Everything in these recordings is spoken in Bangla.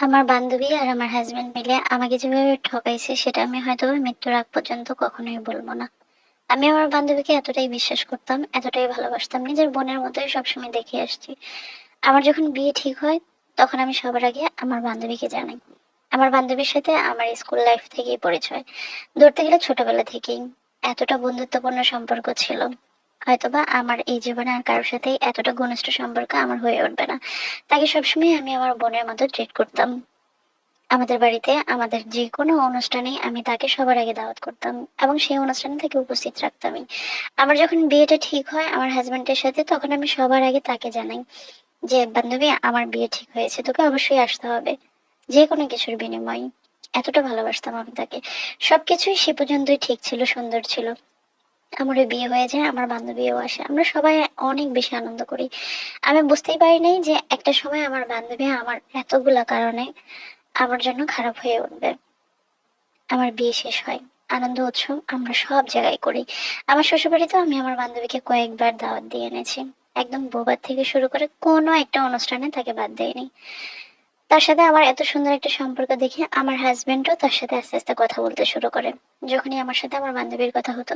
আমার বান্ধবী আর আমার হাজবেন্ড মিলে আমাকে যেভাবে ঠকাইছে, সেটা আমি হয়তো মৃত্যুর আগ পর্যন্ত কখনোই বলব না। আমি আমার বান্ধবীকে এতটাই বিশ্বাস করতাম, এতটাই ভালোবাসতাম, নিজের বোনের মতোই সবসময় দেখে আসছি। আমার যখন বিয়ে ঠিক হয়, তখন আমি সবার আগে আমার বান্ধবীকে জানাই। আমার বান্ধবীর সাথে আমার স্কুল লাইফ থেকেই পরিচয়। ধরতে গেলে ছোটবেলা থেকেই। এতটা বন্ধুত্বপূর্ণ সম্পর্ক ছিল। হয়তোবা আমার এই জীবনে আর কারোর সাথে এতটা ঘনিষ্ঠ সম্পর্ক আমার হয়ে উঠবে না। তাকে সবসময় আমি আমার বোনের মতো ট্রিট করতাম। আমাদের বাড়িতে, আমাদের যে কোনো অনুষ্ঠানে আমি তাকে সবার আগে দাওয়াত করতাম এবং সেই অনুষ্ঠানে তাকে উপস্থিত রাখতামই। আমার যখন বিয়েটা ঠিক হয়, আমার হাজবেন্ডের সাথে, তখন আমি সবার আগে তাকে জানাই যে, বান্ধবী, আমার বিয়ে ঠিক হয়েছে, তোকে অবশ্যই আসতে হবে। যে কোনো কিছুর বিনিময়ে। এতটা ভালোবাসতাম আমি তাকে। সবকিছুই সে পর্যন্তই ঠিক ছিল, সুন্দর ছিল। আমার বিয়ে হয়ে যায়, আমার বান্ধবীও আসে। আমরা সবাই অনেক বেশি আনন্দ করি। আমি বুঝতেই পারি নাই যে একটা সময় আমার বান্ধবী আমার এতগুলা কারণে আমার জন্য খারাপ হয়ে উঠবে। আমার বিয়ে শেষ হয়, আনন্দ উৎসব আমরা সব জায়গায় করি। আমার শ্বশুরবাড়িতেও আমি আমার বান্ধবীকে কয়েকবার দাওয়াত দিয়ে এনেছি। একদম বোবার থেকে শুরু করে কোনো একটা অনুষ্ঠানে তাকে বাদ দেয়নি। তার সাথে আমার এত সুন্দর একটা সম্পর্ক দেখে আমার হাজবেন্ডও তার সাথে আস্তে আস্তে কথা বলতে শুরু করে। যখনই আমার সাথে আমার বান্ধবীর কথা হতো,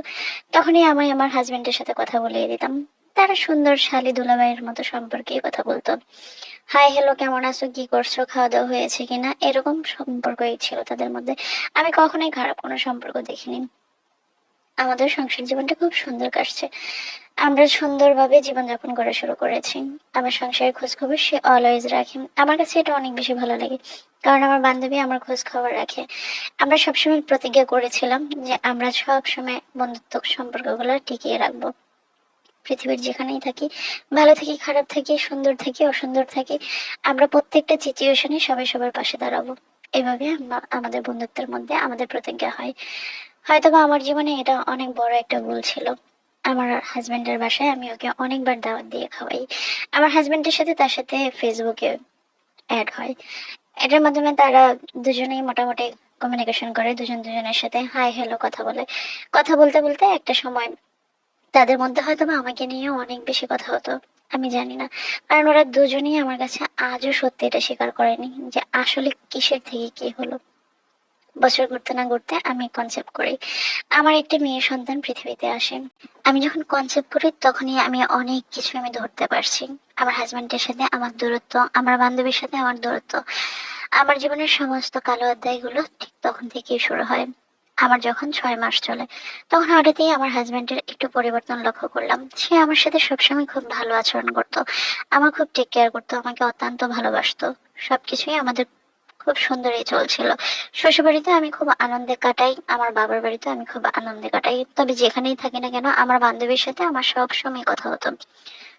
তখনই আমি আমার হাজবেন্ডের সাথে কথা বলিয়ে দিতাম। তারা সুন্দর, শালি দুলাভাইয়ের মতো সম্পর্কেই কথা বলতো। হাই হ্যালো কেমন আছো? কি করছ? খাওয়া দাওয়া হয়েছে কিনা? এরকম সম্পর্কই ছিল তাদের মধ্যে। আমি কখনোই খারাপ কোনো সম্পর্ক দেখিনি। আমাদের সংসার জীবনটা খুব সুন্দর কাটছে। আমরা সুন্দরভাবে জীবনযাপন করা শুরু করেছি। আমার সংসারের খোঁজ খবর সে অলওয়েজ রাখে। আমার কাছে এটা অনেক বেশি ভালো লাগে। কারণ আমার বান্ধবী আমার খোঁজ খবর রাখে। আমরা সবসময় প্রতিজ্ঞা করেছিলাম যে আমরা সব সময় বন্ধুত্ব সম্পর্কগুলো টিকিয়ে রাখব। পৃথিবীর যেখানেই থাকি, ভালো থাকি, খারাপ থাকি, সুন্দর থাকি, অসুন্দর থাকি, আমরা প্রত্যেকটা সিচুয়েশনে সবাই সবার পাশে দাঁড়াবো। এভাবে আমা- আমাদের বন্ধুত্বের মধ্যে আমাদের প্রতিজ্ঞা হয়। হয়তোবা আমার জীবনে এটা অনেক বড় একটা ভুল ছিল। আমার হাজবেন্ডের বাসায় আমি ওকে অনেকবার দাওয়াত দিয়ে খাওয়াই। আমার হাজবেন্ডের সাথে তার সাথে ফেসবুকে অ্যাড হয়। এটার মাধ্যমে তারা দুজনেই মোটামুটি কমিউনিকেশন করে, দুজন দুজনের সাথে হাই হ্যালো কথা বলে। কথা বলতে বলতে একটা সময় তাদের মধ্যে হয়তো বা আমাকে নিয়ে অনেক বেশি কথা হতো, আমি জানি না। কারণ ওরা দুজনেই আমার কাছে আজও সত্যি এটা স্বীকার করেনি যে আসলে কিসের থেকে কি হলো। বছর ঘুরতে না ঘুরতে আমি কনসেপ্ট করি। আমার একটা মেয়ে সন্তান পৃথিবীতে আসে। আমি যখন কনসেপ্ট করি, তখনই আমি অনেক কিছু আমি ধরতে পারছি। আমার হাজবেন্ডের সাথে আমার দূরত্ব, আমার বান্ধবীর সাথে আমার দূরত্ব। আমার জীবনের সমস্ত কালো অধ্যায়গুলো ঠিক তখন থেকেই শুরু হয়। আমার যখন ছয় মাস চলে, তখন হঠাৎই আমার হাজবেন্ডের একটু পরিবর্তন লক্ষ্য করলাম। সে আমার সাথে সবসময় খুব ভালো আচরণ করতো। আমার খুব টেক কেয়ার করতো, আমাকে অত্যন্ত ভালোবাসতো। সবকিছুই আমাদের খুব সুন্দরই চলছিল। শ্বশুরবাড়িতে আমি খুব আনন্দে কাটাই, আমার বাবার বাড়িতে আমি খুব আনন্দে কাটাই। তবে যেখানেই থাকি না কেন, আমার বান্ধবীর সাথে আমার সবসময় কথা হতো।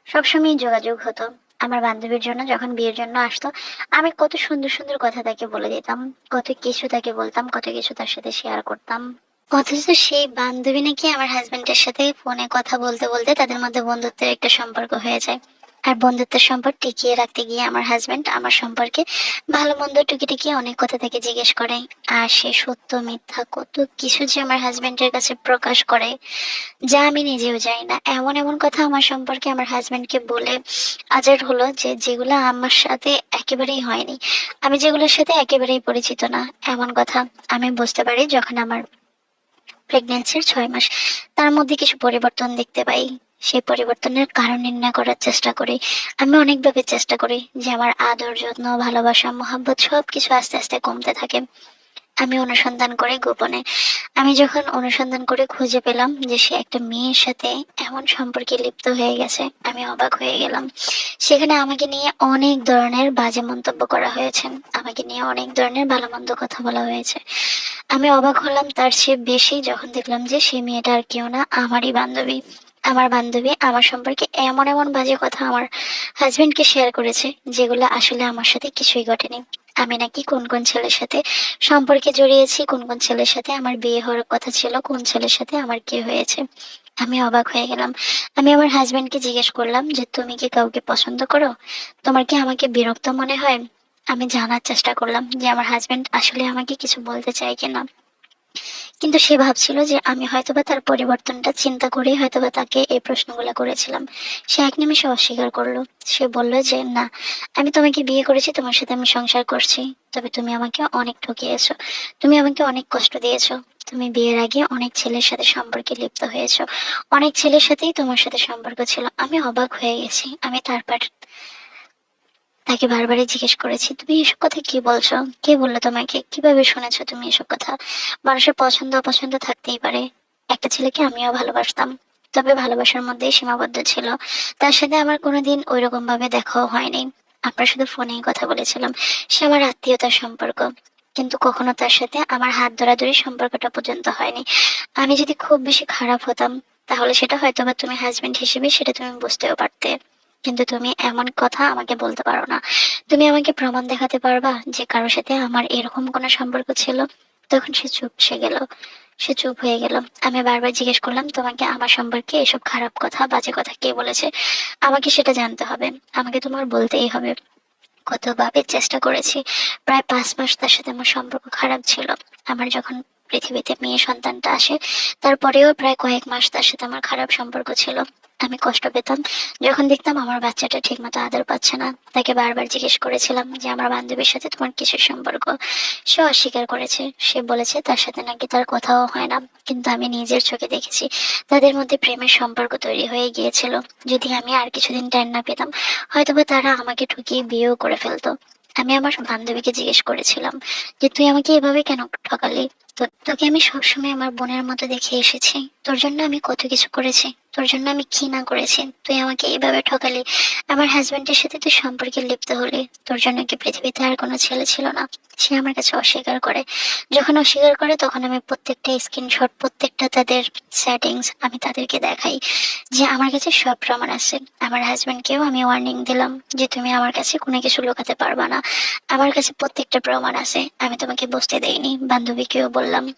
সবসময় যোগাযোগ হতো। আমার বান্ধবীর জন্য যখন বিয়ের জন্য আসতো, আমি কত সুন্দর সুন্দর কথা তাকে বলে দিতাম। কত কিছু তাকে বলতাম, কত কিছু তার সাথে শেয়ার করতাম। অথচ সেই বান্ধবী নাকি আমার হাজবেন্ডের সাথে ফোনে কথা বলতে বলতে তাদের মধ্যে বন্ধুত্বের একটা সম্পর্ক হয়ে যায়। আর বন্ধুত্বের সম্পর্ক টিকিয়ে রাখতে গিয়ে আমার হাজবেন্ড আমার সম্পর্কে ভালো মন্দ টুকিটাকি অনেক কথা থেকে জিজ্ঞেস করে। আর সে সত্য, মিথ্যা, কত কিছু যে আমার হাজবেন্ডের কাছে প্রকাশ করে, যা আমি নিজেও জানি না। এমন এমন কথা আমার সম্পর্কে আমার হাজবেন্ডকে বলে আজার হলো যে, যেগুলো আমার সাথে একেবারেই হয়নি। আমি যেগুলোর সাথে একেবারেই পরিচিত না। এমন কথা আমি বুঝতে পারি যখন আমার প্রেগনেন্সির ছয় মাস। তার মধ্যে কিছু পরিবর্তন দেখতে পাই। সেই পরিবর্তনের কারণ নির্ণয় করার চেষ্টা করি। আমি অনেকভাবে চেষ্টা করি যে আমার আদর, যত্ন, ভালোবাসা, মোহাব্বত সব কিছু আস্তে আস্তে কমতে থাকে। আমি অনুসন্ধান করি গোপনে। আমি যখন অনুসন্ধান করে খুঁজে পেলাম যে সে একটা মেয়ের সাথে এমন সম্পর্কে লিপ্ত হয়ে গেছে, আমি অবাক হয়ে গেলাম। সেখানে আমাকে নিয়ে অনেক ধরনের বাজে মন্তব্য করা হয়েছে। আমাকে নিয়ে অনেক ধরনের ভালো মন্দ কথা বলা হয়েছে। আমি অবাক হলাম তার চেয়ে বেশি যখন দেখলাম যে সে মেয়েটা আর কেউ না, আমারই বান্ধবী। আমার বান্ধবী আমার সম্পর্কে এমন এমন বাজে কথা আমার হাজবেন্ডকে শেয়ার করেছে, যেগুলো আসলে আমার সাথে কিছুই ঘটেনি। আমি নাকি কোন কোন ছেলের সাথে সম্পর্কে জড়িয়েছি, কোন কোন ছেলের সাথে আমার বিয়ে হওয়ার কথা ছিল, কোন ছেলের সাথে আমার কি হয়েছে। আমি অবাক হয়ে গেলাম। আমি আমার হাজবেন্ডকে জিজ্ঞেস করলাম যে, তুমি কি কাউকে পছন্দ করো? তোমার কি আমাকে বিরক্ত মনে হয়? আমি জানার চেষ্টা করলাম যে, আমার হাজবেন্ড আসলে আমাকে কিছু বলতে চায় কিনা? কিন্তু সে ভাবছিল যে আমি হয়তোবা তার পরিবর্তনটা চিন্তা করেই হয়তোবা তাকে এই প্রশ্নগুলো করেছিলাম। সে এক নিমিষে অস্বীকার করল। সে বলল যে, না, আমি তোমাকে বিয়ে করেছি, তোমার সাথে আমি সংসার করছি। তবে তুমি আমাকে অনেক ঠকিয়েছো। তুমি আমাকে অনেক কষ্ট দিয়েছ। তুমি বিয়ের আগে অনেক ছেলের সাথে সম্পর্কে লিপ্ত হয়েছো। অনেক ছেলের সাথেই তোমার সাথে সম্পর্ক ছিল। আমি অবাক হয়ে গেছি। আমি তারপর তাকে বারবারই জিজ্ঞেস করেছি, তুমি এসব কথা কি বলছো? কে বলল তোমাকে? কীভাবে শুনেছো তুমি এসব কথা? মানুষের পছন্দ, অপছন্দ থাকতেই পারে। একটা ছেলেকে আমিও ভালোবাসতাম। তবে ভালোবাসার মধ্যেই সীমাবদ্ধ ছিল। তার সাথে আমার কোনোদিন ওই রকম ভাবে দেখাও হয়নি। আমরা শুধু ফোনেই কথা বলেছিলাম। সে আমার আত্মীয়তার সম্পর্ক। কিন্তু কখনো তার সাথে আমার হাত ধরাধরি সম্পর্কটা পর্যন্ত হয়নি। আমি যদি খুব বেশি খারাপ হতাম, তাহলে সেটা হয়তো বা তুমি হাজবেন্ড হিসেবে সেটা তুমি বুঝতেও পারতে। কিন্তু তুমি এমন কথা আমাকে বলতে পারো না। তুমি আমাকে প্রমাণ দেখাতে পারবা যে কারোর সাথে আমার এরকম কোনো সম্পর্ক ছিল। তখন সে চুপ, সে গেল। সে চুপ হয়ে গেল। আমি বারবার জিজ্ঞেস করলাম, তোমাকে আমার সম্পর্কে এসব খারাপ কথা, বাজে কথা কে বলেছে? আমাকে সেটা জানতে হবে। আমাকে তোমার বলতেই হবে। কতভাবে চেষ্টা করেছি। প্রায় পাঁচ মাস তার সাথে আমার সম্পর্ক খারাপ ছিল। আমার যখন পৃথিবীতে মেয়ে সন্তানটা আসে, তারপরেও প্রায় কয়েক মাস তার সাথে আমার খারাপ সম্পর্ক ছিল। আমি কষ্ট পেতাম। যখন দেখতাম আমার বাচ্চাটা ঠিক মতো আদর পাচ্ছে না, তাকে বারবার জিজ্ঞেস করেছিলাম যে, আমার বান্ধবীর সাথে তোমার কিসের সম্পর্ক? সে অস্বীকার করেছে। সে বলেছে, তার সাথে নাকি তার কথাও হয় না, কিন্তু আমি নিজের চোখে দেখেছি। তাদের মধ্যে প্রেমের সম্পর্ক তৈরি হয়ে গিয়েছিল। যদি আমি আর কিছুদিন টাইম না পেতাম, হয়তোবা তারা আমাকে ঠকিয়ে বিয়েও করে ফেলতো। আমি আমার বান্ধবীকে জিজ্ঞেস করেছিলাম যে, তুই আমাকে এভাবে কেন ঠকালি? তোকে আমি সবসময় আমার বোনের মতো দেখে এসেছি। তোর জন্য আমি কত কিছু করেছি। তোর জন্য আমি কি না করেছি। তুই আমাকে এইভাবে ঠকালি। আমার হাজবেন্ডের সাথে তুই সম্পর্কে লিপ্ত হলি। তোর জন্য কি পৃথিবীতে আর কোনো ছেলে ছিল না? সে আমার কাছে অস্বীকার করে। যখন অস্বীকার করে তখন আমি প্রত্যেকটা স্ক্রিনশট, প্রত্যেকটা তাদের সেটিংস আমি তাদেরকে দেখাই যে আমার কাছে সব প্রমাণ আছে। আমার হাজবেন্ডকেও আমি ওয়ার্নিং দিলাম যে তুমি আমার কাছে কোনো কিছু লুকাতে পারবা না। আমার কাছে প্রত্যেকটা প্রমাণ আছে। আমি তোমাকে বসতে দেইনি। বান্ধবীকেও বললাম।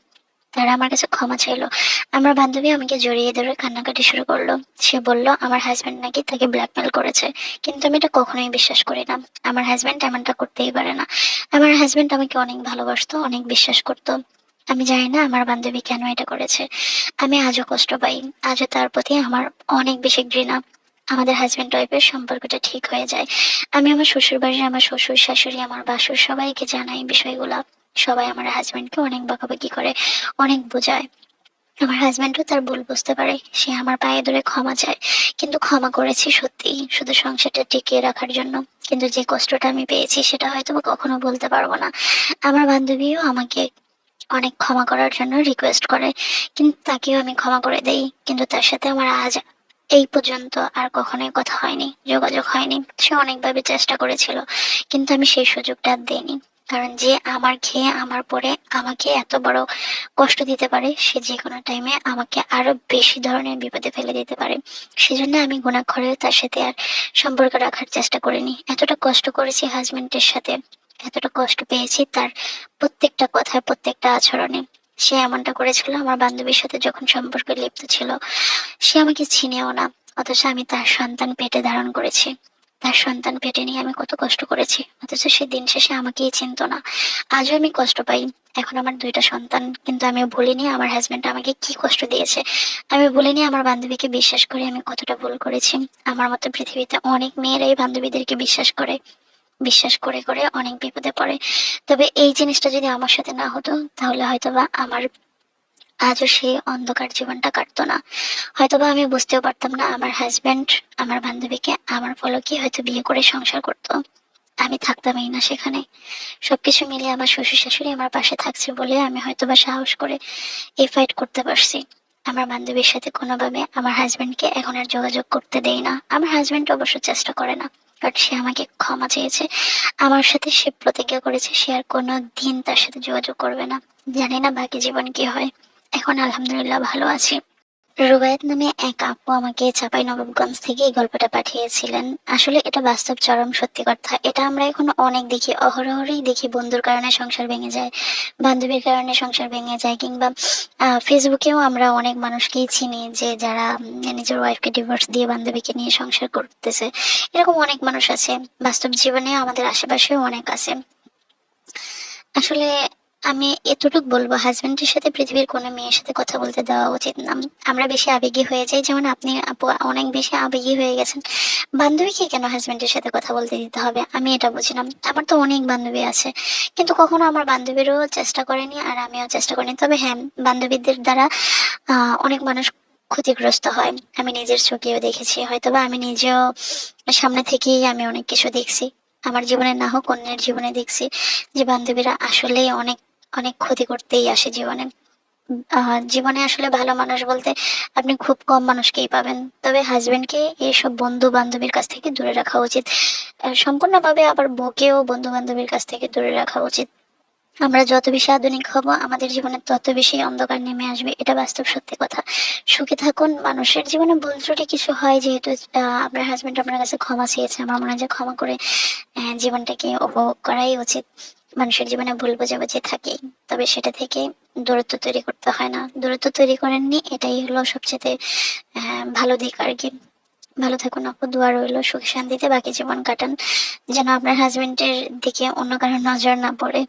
তারা আমার কাছে ক্ষমা চাইলো। আমার বান্ধবী আমাকে জড়িয়ে ধরে কান্নাকাটি শুরু করল। সে বলল, আমার হাজবেন্ড নাকি তাকে ব্ল্যাকমেল করেছে। কিন্তু আমি এটা কখনোই বিশ্বাস করি না। আমার হাজবেন্ড এমনটা করতেই পারে না। আমার হাজবেন্ড আমাকে অনেক ভালোবাসতো, অনেক বিশ্বাস করতো। আমি জানি না আমার বান্ধবী কেন এটা করেছে। আমি আজও কষ্ট পাই। আজও তার প্রতি আমার অনেক বেশি ঘৃণা। আমাদের হাজবেন্ড ওয়াইফের সম্পর্কটা ঠিক হয়ে যায়। আমি আমার শ্বশুর বাড়ির আমার শ্বশুর শাশুড়ি আমার বাসুর সবাইকে জানাই বিষয়গুলা। সবাই আমার হাজবেন্ডকে অনেক বকাবকি করে, অনেক বোঝায়। আমার হাজবেন্ডও তার ভুল বুঝতে পারে, সে আমার পায়ে ধরে ক্ষমা চায়। কিন্তু ক্ষমা করেছি সত্যি শুধু সংসারটা টিকিয়ে রাখার জন্য। কিন্তু যে কষ্টটা আমি পেয়েছি, সেটা হয়তো কখনো বলতে পারব না। আমার বান্ধবীও আমাকে অনেক ক্ষমা করার জন্য রিকোয়েস্ট করে, কিন্তু তাকেও আমি ক্ষমা করে দেই। কিন্তু তার সাথে আমার আজ এই পর্যন্ত আর কখনোই কথা হয়নি, যোগাযোগ হয়নি। সে অনেকভাবে চেষ্টা করেছিল, কিন্তু আমি সেই সুযোগটা আর দিইনি। কারণ যে আমার খেয়ে আমার পরে আমাকে এত বড় কষ্ট দিতে পারে, সে যে কোনো টাইমে আমাকে আরও বেশি ধরনের বিপদে ফেলে দিতে পারে। সেজন্য আমি গুণাক্ষরে তার সাথে আর সম্পর্ক রাখার চেষ্টা করিনি। এতটা কষ্ট করেছি হাজবেন্ডের সাথে, এতটা কষ্ট পেয়েছি তার প্রত্যেকটা কথায়, প্রত্যেকটা আচরণে। সে এমনটা করেছিল, আমার বান্ধবীর সাথে যখন সম্পর্কে লিপ্ত ছিল, সে আমাকে চিনেও না, অথচ আমি তার সন্তান পেটে ধারণ করেছি। তার সন্তান পেটে নিয়ে আমি কত কষ্ট করেছি, অথচ সে দিন শেষে আমাকেই চিনতো না। আজও আমি কষ্ট পাই। এখন আমার দুইটা সন্তান, কিন্তু আমি ভুলিনি আমার হাজবেন্ড আমাকে কি কষ্ট দিয়েছে। আমি ভুলিনি আমার বান্ধবীকে বিশ্বাস করে আমি কতটা ভুল করেছি। আমার মতো পৃথিবীতে অনেক মেয়েরাই বান্ধবীদেরকে বিশ্বাস করে বিশ্বাস করে করে অনেক বিপদে পড়ে। তবে এই জিনিসটা যদি আমার সাথে না হতো, তাহলে হয়তোবা আমার আজও সেই অন্ধকার জীবনটা কাটতো না। হয়তোবা আমি বুঝতেও পারতাম না আমার হাজবেন্ড আমার বান্ধবীকে আমার পলকে হয়তো বিয়ে করে সংসার করতো। আমি থাকতামই না সেখানে। সবকিছু মিলিয়ে আমার শ্বশুর শাশুড়ি আমার পাশে থাকছে বলে আমি হয়তোবা সাহস করে এই ফাইট করতে পারছি। আমার বান্ধবীর সাথে কোনোভাবে আমার হাজবেন্ডকে এখন আর যোগাযোগ করতে দেই না। আমার হাজবেন্ড অবশ্য চেষ্টা করে না কারণ সে আমাকে ক্ষমা চেয়েছে। আমার সাথে সে প্রতিজ্ঞা করেছে, সে আর কোনো দিন তার সাথে যোগাযোগ করবে না। জানি না বাকি জীবন কি হয়। এখন আলহামদুলিল্লাহ ভালো আছি। রুবায়েত নামে এক আপু আমাকে চাপাই নবাবগঞ্জ থেকে এই গল্পটা পাঠিয়েছিলেন। আসলে এটা বাস্তব চরম সত্যি কথা। এটা আমরা এখন অনেক দেখি, অহরহরই দেখি বন্ধুর কারণে সংসার ভেঙে যায়, বান্ধবীর কারণে সংসার ভেঙে যায়, কিংবা ফেসবুকেও আমরা অনেক মানুষকেই চিনি যে যারা নিজের ওয়াইফকে ডিভোর্স দিয়ে বান্ধবীকে নিয়ে সংসার করতেছে। এরকম অনেক মানুষ আছে। বাস্তব জীবনেও আমাদের আশেপাশেও অনেক আছে। আসলে আমি এতটুকু বলব হাজবেন্ডের সাথে পৃথিবীর কোনো মেয়ের সাথে কথা বলতে দেওয়া উচিত না। আমরা বেশি আবেগী হয়ে যাই, যেমন আপনি আপু অনেক বেশি আবেগী হয়ে গেছেন। বান্ধবীকে কেন হাজবেন্ডের সাথে কথা বলতে দিতে হবে? আমি এটা বুঝি না আমার তো অনেক বান্ধবী আছে, কিন্তু কখনো আমার বান্ধবীরও চেষ্টা করেনি আর আমিও চেষ্টা করিনি। তবে হ্যাঁ বান্ধবীদের দ্বারা অনেক মানুষ ক্ষতিগ্রস্ত হয়। আমি নিজের চোখেও দেখেছি, হয়তোবা আমি নিজেও সামনে থেকেই আমি অনেক কিছু দেখছি। আমার জীবনে না হোক, অন্যের জীবনে দেখছি যে বান্ধবীরা আসলেই অনেক অনেক ক্ষতি করতেই আসে জীবনে। জীবনে আসলে ভালো মানুষ বলতে আপনি খুব কম মানুষকেই পাবেন। তবে হাজবেন্ডকে এইসব বন্ধু বান্ধবীর কাছ থেকে দূরে রাখা উচিত। সম্পূর্ণভাবে আবার বউকেও বন্ধু বান্ধবীর কাছ থেকে দূরে রাখা উচিত। আমরা যত বেশি আধুনিক হব, আমাদের জীবনে তত বেশি অন্ধকার নেমে আসবে, এটা বাস্তব সত্যি কথা। সুখে থাকুন, মানুষের জীবনে ভুল ত্রুটি কিছু হয় যেহেতু আপনার হাজবেন্ড আপনার কাছে ক্ষমা চেয়েছে। আমার মনে হয় যে ক্ষমা করে জীবনটাকে উপভোগ করাই উচিত। মানুষের জীবনে ভুল বোঝাবুঝি থাকে তবে সেটা থেকে দূরত্ব তৈরি করতে হয় না। দূরত্ব তৈরি করেননি এটাই হলো সবচেয়ে ভালো দিক আর কি। ভালো থাকুন আপু, দোয়া রইল, সুখ শান্তিতে বাকি জীবন কাটান, যেন আপনার হাজবেন্ডের দিকে অন্য কারোর নজর না পড়ে।